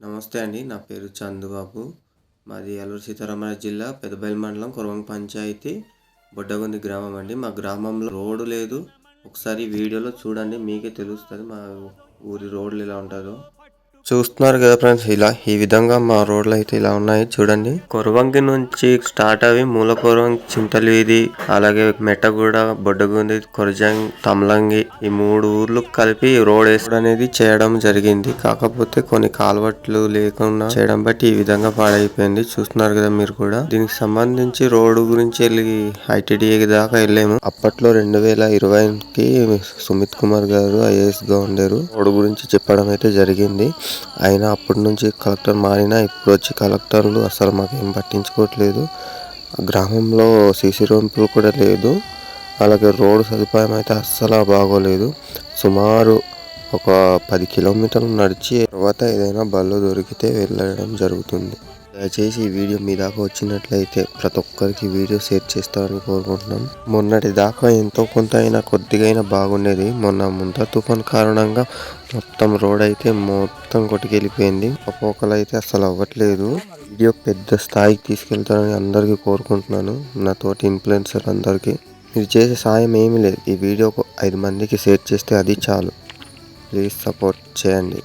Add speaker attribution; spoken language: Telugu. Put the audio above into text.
Speaker 1: నమస్తే అండి నా పేరు చందుబాబు. మాది అల్లూరు సీతారామరాజు జిల్లా పెదబయలు మండలం కురవంగ పంచాయతీ బొడ్డగొంది గ్రామం అండి. మా గ్రామంలో రోడ్డు లేదు. ఒకసారి వీడియోలో చూడండి మీకే తెలుస్తుంది మా ఊరి రోడ్లు ఎలా ఉంటుందో. చూస్తున్నారు కదా ఫ్రెండ్స్ ఇలా ఈ విధంగా మా రోడ్లు అయితే ఇలా ఉన్నాయి చూడండి. కొరవంగి నుంచి స్టార్ట్ అవి మూల కొరవంగి చింతలు వీధి అలాగే మెట్టగూడ బొడ్డగుంది కొరజంగ్ తమలంగి ఈ మూడు ఊర్లు కలిపి రోడ్ వేసడం అనేది చేయడం జరిగింది. కాకపోతే కొన్ని కాలువట్లు లేకుండా చేయడం బట్టి ఈ విధంగా పాడైపోయింది. చూస్తున్నారు కదా మీరు కూడా. దీనికి సంబంధించి రోడ్డు గురించి వెళ్ళి ఐటీడీఏ దాకా వెళ్ళాము. అప్పట్లో రెండు వేల ఇరవైకి సుమిత్ కుమార్ గారు ఐఏఎస్గా ఉండేరు. రోడ్డు గురించి చెప్పడం అయితే జరిగింది. అయినా అప్పటి నుంచి కలెక్టర్ మారినా ఇప్పుడు వచ్చి కలెక్టర్లు అసలు మాకేం పట్టించుకోవట్లేదు. గ్రామంలో సీసీ రోడ్లు కూడా లేదు. అలాగే రోడ్డు సదుపాయం అయితే అస్సలు బాగోలేదు. సుమారు ఒక పది కిలోమీటర్లు నడిచి తర్వాత ఏదైనా బళ్ళు దొరికితే వెళ్ళడం జరుగుతుంది. దయచేసి ఈ వీడియో మీ దాకా వచ్చినట్లయితే ప్రతి ఒక్కరికి వీడియో షేర్ చేస్తారని కోరుకుంటున్నాం. మొన్నటి దాకా ఎంతో కొంత అయినా కొద్దిగైనా బాగుండేది. మొన్న ముంత తుఫాన్ కారణంగా మొత్తం రోడ్ అయితే మొత్తం కొట్టుకెళ్ళిపోయింది. పోకలు అయితే అసలు అవ్వట్లేదు. వీడియో పెద్ద స్థాయికి తీసుకెళ్తారని అందరికీ కోరుకుంటున్నాను. నా తోటి ఇన్ఫ్లుయెన్సర్ అందరికీ. మీరు చేసే సాయం ఏమీ లేదు. ఈ వీడియో ఐదు మందికి షేర్ చేస్తే అది చాలు. ప్లీజ్ సపోర్ట్ చేయండి.